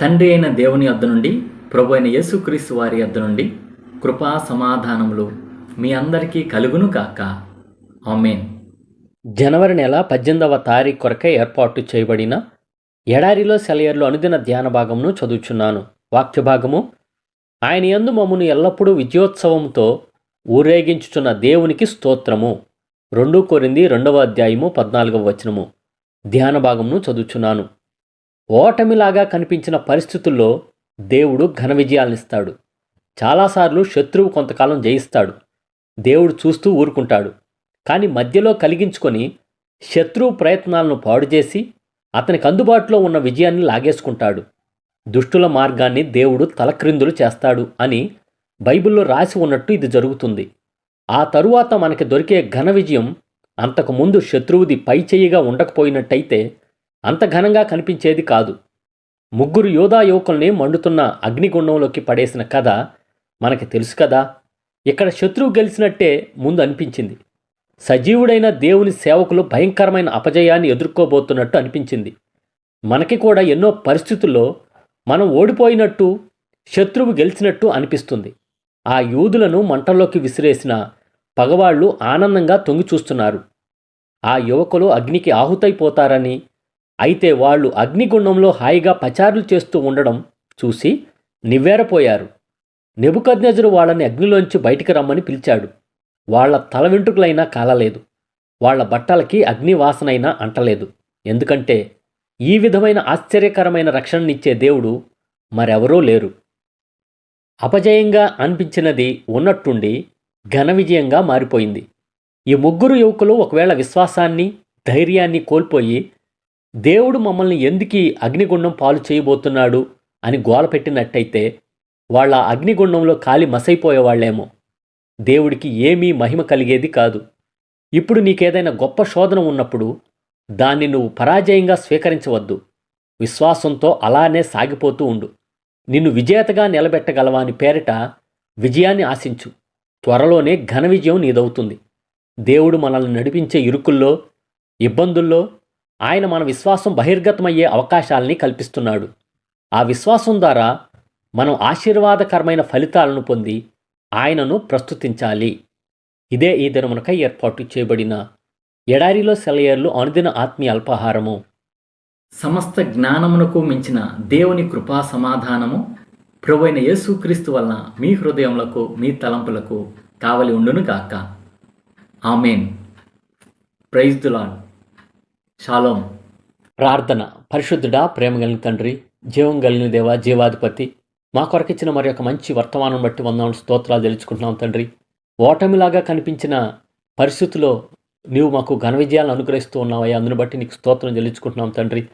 తండ్రి అయిన దేవుని వద్ద నుండి ప్రభు అయిన యేసుక్రీస్తు వారి వద్ద నుండి కృపా సమాధానములు మీ అందరికీ కలుగును కాక ఆమెన్. జనవరి నెల పద్దెనిమిదవ తారీఖు కొరకై ఏర్పాటు చేయబడిన ఎడారిలో సెలయర్లు అనుదిన ధ్యాన భాగమును చదువుచున్నాను. వాక్య భాగము ఆయన యందు మమ్మను ఎల్లప్పుడూ విజయోత్సవంతో ఊరేగించుచున్న దేవునికి స్తోత్రము. రెండు కొరింది రెండవ అధ్యాయము పద్నాలుగవ వచనము. ధ్యాన భాగమును చదువుచున్నాను. ఓటమిలాగా కనిపించిన పరిస్థితుల్లో దేవుడు ఘన విజయాలనిస్తాడు. చాలాసార్లు శత్రువు కొంతకాలం జయిస్తాడు. దేవుడు చూస్తూ ఊరుకుంటాడు. కానీ మధ్యలో కలిగించుకొని శత్రువు ప్రయత్నాలను పాడు చేసి అతనికి అందుబాటులో ఉన్న విజయాన్ని లాగేసుకుంటాడు. దుష్టుల మార్గాన్ని దేవుడు తలక్రిందులు చేస్తాడు అని బైబిల్లో రాసి ఉన్నట్టు ఇది జరుగుతుంది. ఆ తరువాత మనకి దొరికే ఘన విజయం అంతకుముందు శత్రువుది పై చెయ్యిగా ఉండకపోయినట్టయితే అంత ఘనంగా కనిపించేది కాదు. ముగ్గురు యోధా యువకుల్ని మండుతున్న అగ్నిగుండంలోకి పడేసిన కథ మనకి తెలుసు కదా. ఇక్కడ శత్రువు గెలిచినట్టే ముందు అనిపించింది. సజీవుడైన దేవుని సేవకులు భయంకరమైన అపజయాన్ని ఎదుర్కోబోతున్నట్టు అనిపించింది. మనకి కూడా ఎన్నో పరిస్థితుల్లో మనం ఓడిపోయినట్టు శత్రువు గెలిచినట్టు అనిపిస్తుంది. ఆ యూదులను మంటల్లోకి విసిరేసిన పగవాళ్ళు ఆనందంగా తొంగి చూస్తున్నారు. ఆ యువకులు అగ్నికి ఆహుతైపోతారని అయితే వాళ్ళు అగ్నిగుండంలో హాయిగా పచారులు చేస్తూ ఉండడం చూసి నివ్వేరపోయారు. నెబుకద్నెజరు వాళ్ళని అగ్నిలోంచి బయటికి రమ్మని పిలిచాడు. వాళ్ళ తల వెంట్రుకలైనా కాలలేదు. వాళ్ళ బట్టలకి అగ్నివాసనైనా అంటలేదు. ఎందుకంటే ఈ విధమైన ఆశ్చర్యకరమైన రక్షణనిచ్చే దేవుడు మరెవరూ లేరు. అపజయంగా అనిపించినది ఉన్నట్టుండి ఘన విజయంగా మారిపోయింది. ఈ ముగ్గురు యువకులు ఒకవేళ విశ్వాసాన్ని ధైర్యాన్ని కోల్పోయి దేవుడు మమ్మల్ని ఎందుకు అగ్నిగుండం పాలు చేయబోతున్నాడు అని గోల పెట్టినట్టయితే వాళ్ళ అగ్నిగుండంలో కాలి మసైపోయేవాళ్ళేమో దేవుడికి ఏమీ మహిమ కలిగేది కాదు. ఇప్పుడు నీకేదైనా గొప్ప శోధన ఉన్నప్పుడు దాన్ని నువ్వు పరాజయంగా స్వీకరించవద్దు. విశ్వాసంతో అలానే సాగిపోతూ ఉండు. నిన్ను విజేతగా నిలబెట్టగలవా అని పేరిట విజయాన్ని ఆశించు. త్వరలోనే ఘన విజయం నీదవుతుంది. దేవుడు మనల్ని నడిపించే ఇరుకుల్లో ఇబ్బందుల్లో ఆయన మన విశ్వాసం బహిర్గతమయ్యే అవకాశాలని కల్పిస్తున్నాడు. ఆ విశ్వాసం ద్వారా మనం ఆశీర్వాదకరమైన ఫలితాలను పొంది ఆయనను ప్రస్తుతించాలి. ఇదే ఈ దినమునకై ఏర్పాటు చేయబడిన ఎడారిలో సెలయర్లు అనుదిన ఆత్మీయ అల్పాహారము. సమస్త జ్ఞానమునకు మించిన దేవుని కృపా సమాధానము ప్రభువైన యేసుక్రీస్తు వలన మీ హృదయములకు మీ తలంపులకు కావలి ఉండును గాక ఆమెన్. ప్రైజ్ దు షాలోం. ప్రార్థన. పరిశుద్ధుడా ప్రేమ కలిగిన తండ్రి జీవం కలిగిన దేవ జీవాధిపతి మా కొరకిచ్చిన మరి యొక్క మంచి వర్తమానం బట్టి వందన స్తోత్రాలు తెలుసుకుంటున్నాం తండ్రి. ఓటమిలాగా కనిపించిన పరిస్థితుల్లో నీవు మాకు ఘన విజయాలను అనుగ్రహిస్తూ ఉన్నావయ్యా. అందును బట్టి నీకు స్తోత్రం చెల్లించుకుంటున్నాం తండ్రి.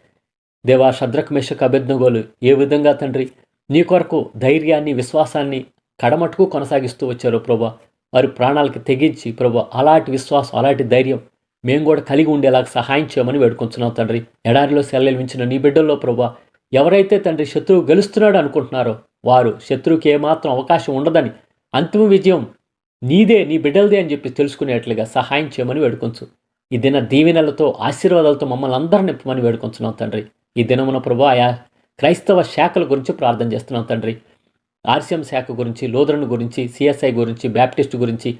దేవా శద్రక్ మేషక్ అభ్యర్థగోలు ఏ విధంగా తండ్రి నీ కొరకు ధైర్యాన్ని విశ్వాసాన్ని కడమట్టుకు కొనసాగిస్తూ వచ్చారు ప్రభా. వారి ప్రాణాలకి తెగించి ప్రభు అలాంటి విశ్వాసం అలాంటి ధైర్యం మేము కూడా కలిగి ఉండేలాగా సహాయం చేయమని వేడుకొంచున్నాం తండ్రి. ఎడారిలో సెల్లెలించిన నీ బిడ్డల్లో ప్రభా ఎవరైతే తండ్రి శత్రువు గెలుస్తున్నాడు అనుకుంటున్నారో వారు శత్రువుకి ఏమాత్రం అవకాశం ఉండదని అంతిమ విజయం నీదే నీ బిడ్డలదే అని చెప్పి తెలుసుకునేట్లుగా సహాయం చేయమని వేడుకొంచు. ఈ దిన దీవెనలతో ఆశీర్వాదాలతో మమ్మల్ని అందరిని నింపమని వేడుకొంచున్నాం తండ్రి. ఈ దినమున ప్రభు ఆయా క్రైస్తవ శాఖల గురించి ప్రార్థన చేస్తున్నాం తండ్రి. ఆర్సీఎం శాఖ గురించి లోదరన్ గురించి సిఎస్ఐ గురించి బ్యాప్టిస్ట్ గురించి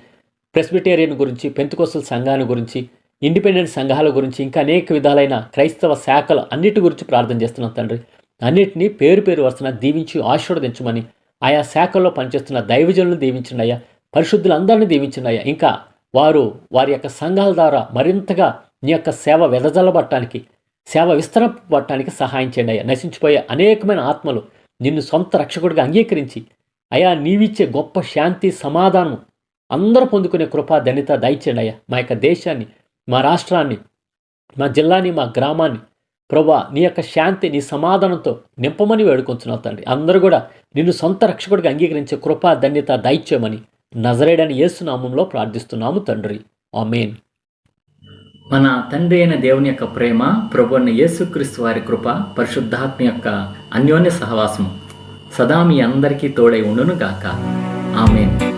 ప్రెస్బిటేరియన్ గురించి పెంతుకోసల సంఘాన్ని గురించి ఇండిపెండెంట్ సంఘాల గురించి ఇంకా అనేక విధాలైన క్రైస్తవ శాఖలు అన్నిటి గురించి ప్రార్థన చేస్తున్నాం తండ్రి. అన్నిటినీ పేరు పేరు వరుసన దీవించి ఆశీర్వదించమని ఆయా శాఖల్లో పనిచేస్తున్న దైవజనులను దీవించండి అయ్యా. పరిశుద్ధులందరినీ దీవించండి అయ్యా. ఇంకా వారు వారి యొక్క సంఘాల ద్వారా మరింతగా నీ యొక్క సేవ వెదజల్లబట్టడానికి సేవ విస్తరపడటానికి సహాయం చేయండి అయ్యా. నశించిపోయే అనేకమైన ఆత్మలు నిన్ను సొంత రక్షకుడిగా అంగీకరించి అయా నీవిచ్చే గొప్ప శాంతి సమాధానం అందరూ పొందుకునే కృపా ధన్యత దయచేయండి అయ్యా. మా యొక్క దేశాన్ని మా రాష్ట్రాన్ని మా జిల్లాని మా గ్రామాన్ని ప్రభా నీ యొక్క శాంతి నీ సమాధానంతో నింపమని వేడుకొంచున్నావు తండ్రి. అందరూ కూడా నిన్ను సొంత రక్షకుడిగా అంగీకరించే కృపా ధన్యత దైత్యమని నజరేడని యేసునామంలో ప్రార్థిస్తున్నాము తండ్రి. ఆమెన్. మన తండ్రి అయిన దేవుని యొక్క ప్రేమ ప్రభు అయిన యేసుక్రీస్తు వారి కృప పరిశుద్ధాత్మ యొక్క అన్యోన్య సహవాసము సదా మీ అందరికీ తోడై ఉండును గాక ఆమెన్.